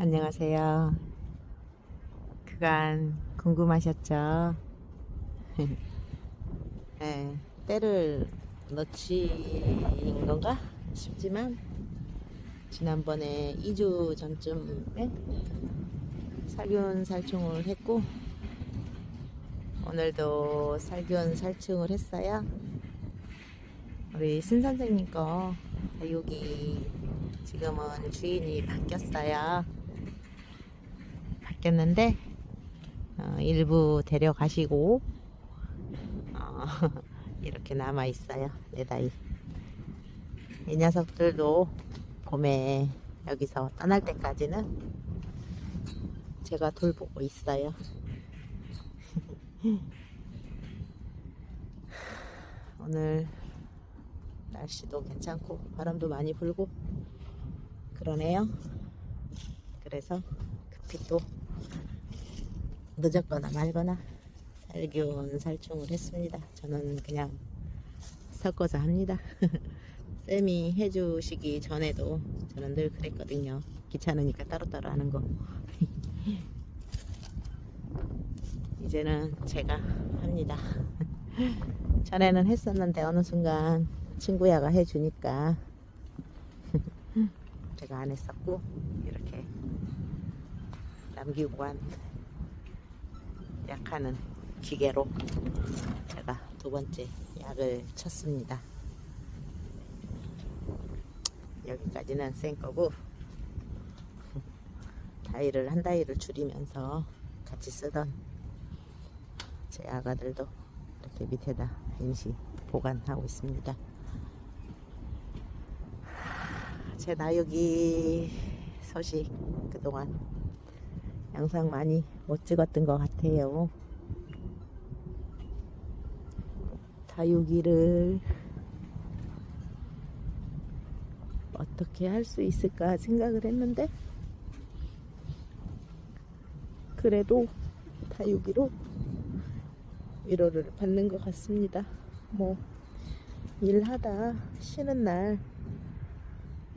안녕하세요. 그간 궁금하셨죠? 네, 때를 넣치인 건가 싶지만 지난번에 2주 전쯤에 살균 살충을 했고 오늘도 살균 살충을 했어요. 우리 신 선생님 거 여기 지금은 주인이 바뀌었어요. 바뀌었는데 어, 일부 데려가시고 어, 이렇게 남아 있어요. 네다이. 이 녀석들도 봄에 여기서 떠날 때까지는 제가 돌보고 있어요. 오늘 날씨도 괜찮고 바람도 많이 불고 그러네요. 그래서 급히 또 늦었거나 말거나 살균 살충을 했습니다. 저는 그냥 섞어서 합니다. 쌤이 해주시기 전에도 저는 늘 그랬거든요. 귀찮으니까 따로따로 하는 거. 이제는 제가 합니다. 전에는 했었는데 어느 순간 친구야가 해주니까 제가 안 했었고 이렇게 남기고 한 약하는 기계로 제가 두 번째 약을 쳤습니다. 여기까지는 센 거고 다이를 한 다이를 줄이면서 같이 쓰던 제 아가들도 이렇게 밑에다 임시 보관하고 있습니다. 제 나육이 소식 그동안 영상 많이 못 찍었던 것 같아요. 다육이를 어떻게 할 수 있을까 생각을 했는데 그래도 다육이로 위로를 받는 것 같습니다. 뭐 일하다 쉬는 날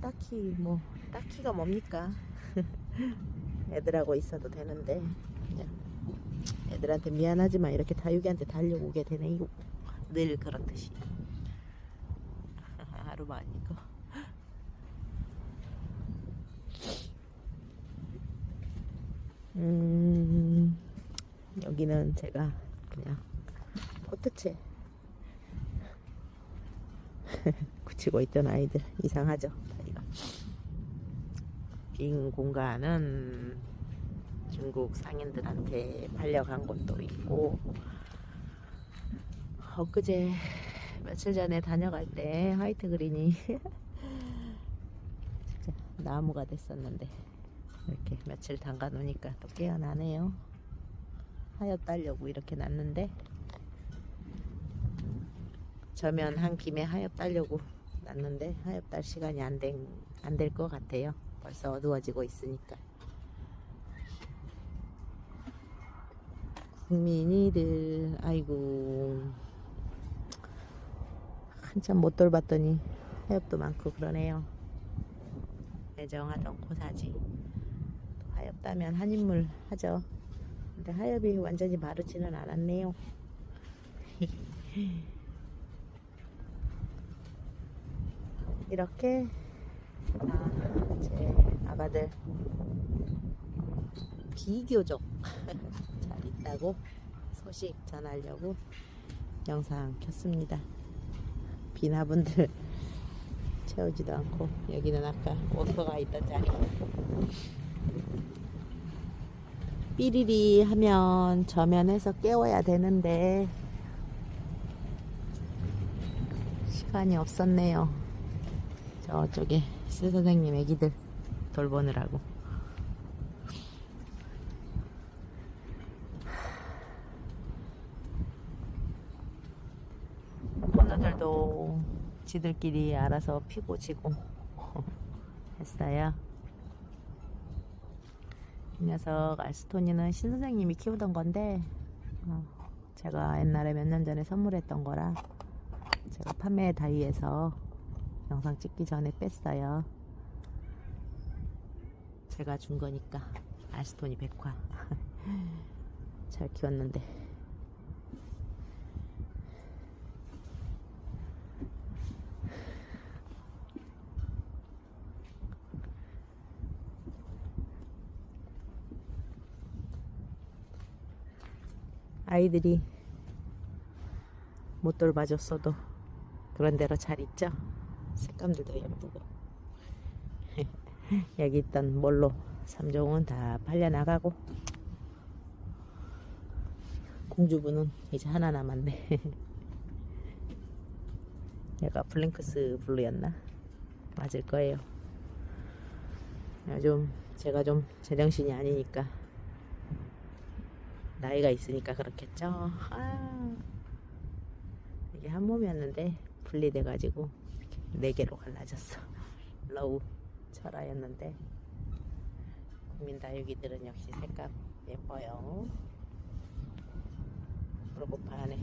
딱히 뭐 딱히가 뭡니까? 애들하고 있어도 되는데 애들한테 미안하지만 이렇게 다육이한테 달려오게 되네요. 늘 그렇듯이. 하루 만이고. 음 여기는 제가 그냥 포트채 붙이고 있던 아이들 이상하죠? 이거 빈 공간은 중국 상인들한테 팔려간 곳도 있고 엊그제 며칠 전에 다녀갈 때 화이트 그린이 진짜 나무가 됐었는데 이렇게 며칠 담가 놓으니까 또 깨어나네요 하엽 따려고 이렇게 놨는데 저면 한 김에 하엽 따려고 놨는데 하엽 딸 시간이 안 된 안 될 것 같아요. 벌써 어두워지고 있으니까. 국민이들 아이고 한참 못 돌봤더니 하엽도 많고 그러네요. 애정하던 고사지. 또 하엽 따면 한 인물 하죠. 근데 하엽이 완전히 마르지는 않았네요. 이렇게 아, 제 아가들 비교적 잘 있다고 소식 전하려고 영상 켰습니다. 비나분들 채우지도 않고 여기는 아까 워커가 있던 자리. 삐리리 하면 저면에서 깨워야 되는데 시간이 없었네요. 저쪽에 새 선생님 애기들 돌보느라고. 코너들도 지들끼리 알아서 피고 지고 했어요. 이 녀석 알스토니는 신 선생님이 키우던 건데 어, 제가 옛날에 몇 년 전에 선물했던 거라 제가 판매 다이에서 영상 찍기 전에 뺐어요. 제가 준 거니까. 알스토니 백화. 잘 키웠는데. 아이들이 못 돌봐줬어도 그런 대로 잘 있죠? 색감들도 예쁘고 여기 있던 몰로? 3종은 다 팔려나가고. 공주부는 이제 하나 남았네. 얘가 블랭크스 블루였나? 맞을 거예요. 요즘 제가 좀 제정신이 아니니까 나이가 있으니까 그렇겠죠? 아, 이게 한 몸이었는데 분리돼 가지고 네 개로 갈라졌어. 러우 철화였는데 국민다육이들은 역시 색감 예뻐요. 반에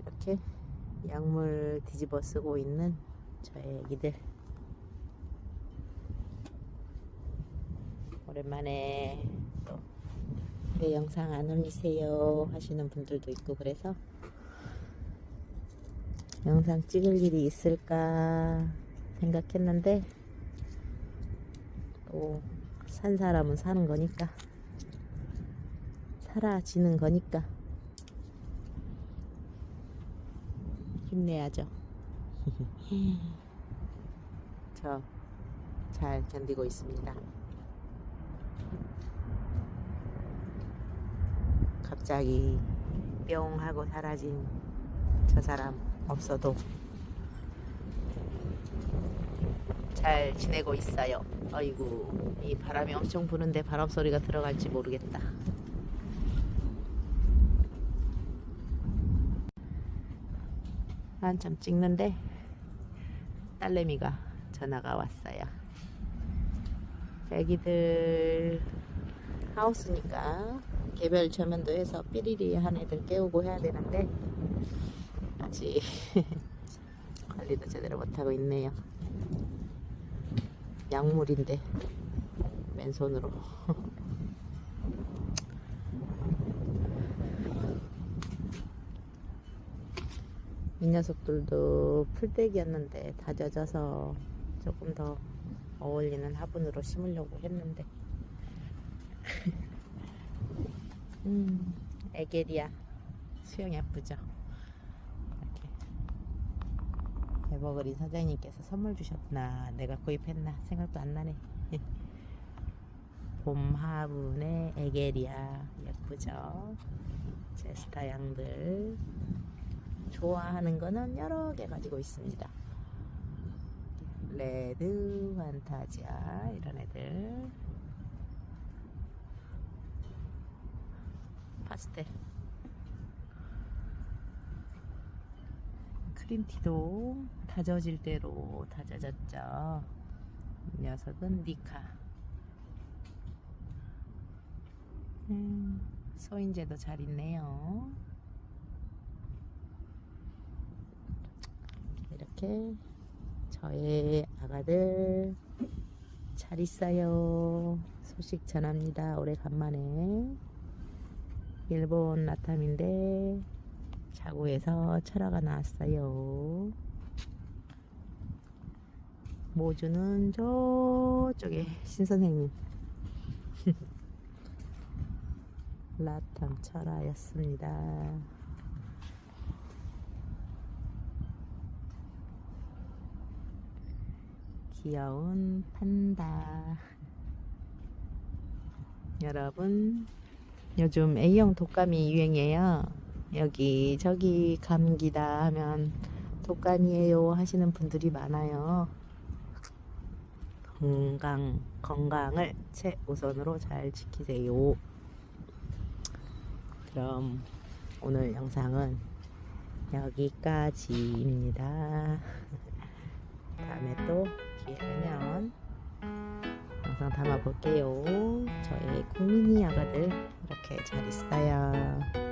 이렇게 약물 뒤집어 쓰고 있는 저의 애기들. 오랜만에 또 내 영상 안 올리세요 하시는 분들도 있고 그래서 영상 찍을 일이 있을까 생각했는데 또 산 사람은 사는 거니까 사라지는 거니까 힘내야죠. 저 잘 견디고 있습니다. 갑자기 뿅 하고 사라진 저 사람 없어도 잘 지내고 있어요. 어이구, 이 바람이 엄청 부는데 바람 소리가 들어갈지 모르겠다. 한참 찍는데 딸내미가 전화가 왔어요. 애기들 하우스니까 개별 조면도 해서 삐리리 한 애들 깨우고 해야 되는데 아직 관리도 제대로 못하고 있네요. 약물인데 맨손으로. 이 녀석들도 풀떼기였는데 다 젖어서 조금 더 어울리는 화분으로 심으려고 했는데. 음, 에게리아. 수영 예쁘죠 이렇게 대버그린 사장님께서 선물 주셨나. 내가 구입했나? 생각도 안 나네. 봄 화분의 에게리아 예쁘죠? 제스타 양들. 좋아하는 거는 여러 개 가지고 있습니다. 레드 환타지아 이런 애들. 파스텔 크림티도 다져질 대로 다져졌죠. 이 녀석은 니카. 음, 소인제도 잘 있네요. 이렇게 저의 아가들 잘 있어요. 소식 전합니다. 오래간만에. 일본 나탐인데 자구에서 철화가 나왔어요. 모주는 저쪽에 신선생님 라탐 철화였습니다. 귀여운 판다 여러분 요즘 A형 독감이 유행이에요. 여기 저기 감기다 하면 독감이에요 하시는 분들이 많아요. 건강 건강을 최우선으로 잘 지키세요. 그럼 오늘 영상은 여기까지입니다. 다음에 또 기회 되면 영상 담아 볼게요. 저희 국민이 아가들 이렇게 잘 있어요.